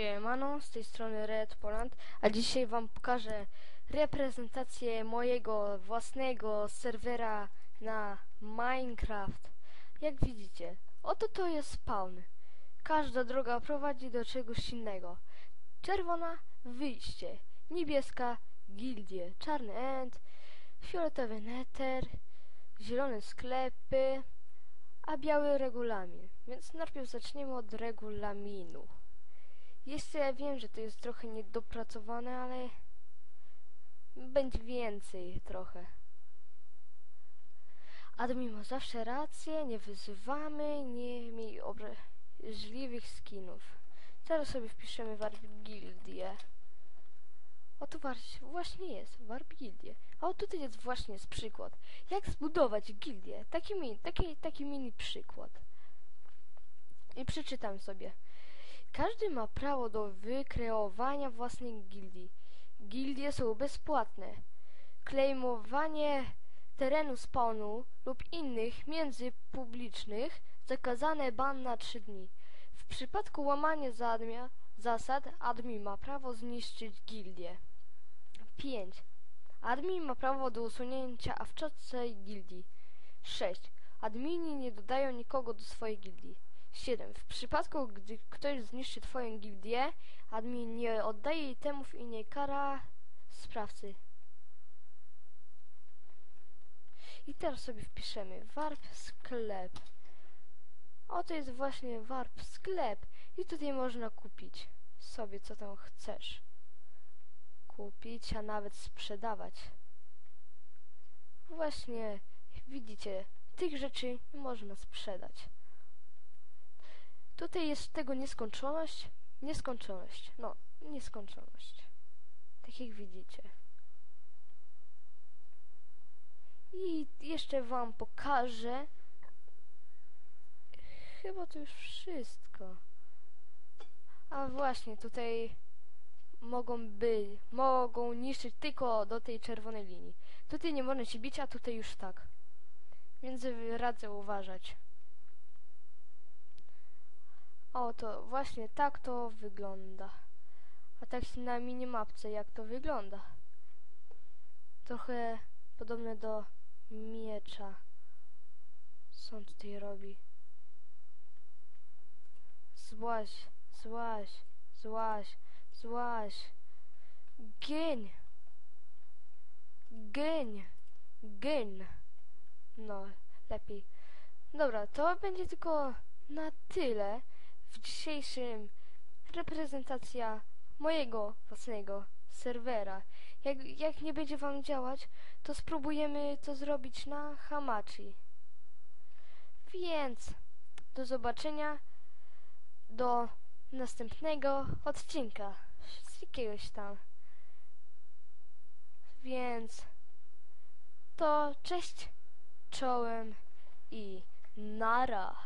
Siemano, z tej strony Red Poland, a dzisiaj wam pokażę reprezentację mojego własnego serwera na Minecraft. Jak widzicie, oto to jest spawn. Każda droga prowadzi do czegoś innego. Czerwona wyjście, niebieska gildie, czarny end, fioletowy nether, zielone sklepy, a biały regulamin. Więc najpierw zaczniemy od regulaminu. Jeszcze ja wiem, że to jest trochę niedopracowane, ale będzie więcej trochę. Admin ma zawsze rację, nie wyzywamy, nie miej obraźliwych skinów. Teraz sobie wpiszemy Warp Gildię. O tu właśnie jest, Warp Gildię. A o tutaj jest właśnie jest przykład. Jak zbudować gildię? Taki mini, taki, taki mini przykład. I przeczytam sobie. Każdy ma prawo do wykreowania własnej gildii. Gildie są bezpłatne. Klejmowanie terenu spawnu lub innych międzypublicznych zakazane ban na 3 dni. W przypadku łamania zadmia, zasad admin ma prawo zniszczyć gildię. 5. Admin ma prawo do usunięcia awczotcej gildii. 6. Admini nie dodają nikogo do swojej gildii. 7. W przypadku, gdy ktoś zniszczy twoją gildię, admin nie oddaje jej temów i nie kara sprawcy. I teraz sobie wpiszemy warp sklep. Oto jest właśnie warp sklep i tutaj można kupić sobie co tam chcesz. Kupić, a nawet sprzedawać. Właśnie, widzicie, tych rzeczy można sprzedać. Tutaj jest tego nieskończoność. Nieskończoność. No, nieskończoność. Tak jak widzicie. I jeszcze wam pokażę. Chyba to już wszystko. A właśnie, tutaj mogą być, mogą niszczyć tylko do tej czerwonej linii. Tutaj nie można się bić, a tutaj już tak. Więc radzę uważać. O, to właśnie tak to wygląda. A tak na minimapce jak to wygląda. Trochę podobne do miecza. Co on tutaj robi? Złaś, złaś, złaś, złaś. Gień! Gień! Gień! No, lepiej. Dobra, to będzie tylko na tyle w dzisiejszym reprezentacja mojego własnego serwera. Jak, jak nie będzie wam działać, to spróbujemy to zrobić na Hamachi. Więc do zobaczenia do następnego odcinka z jakiegoś tam. Więc to cześć, czołem i nara.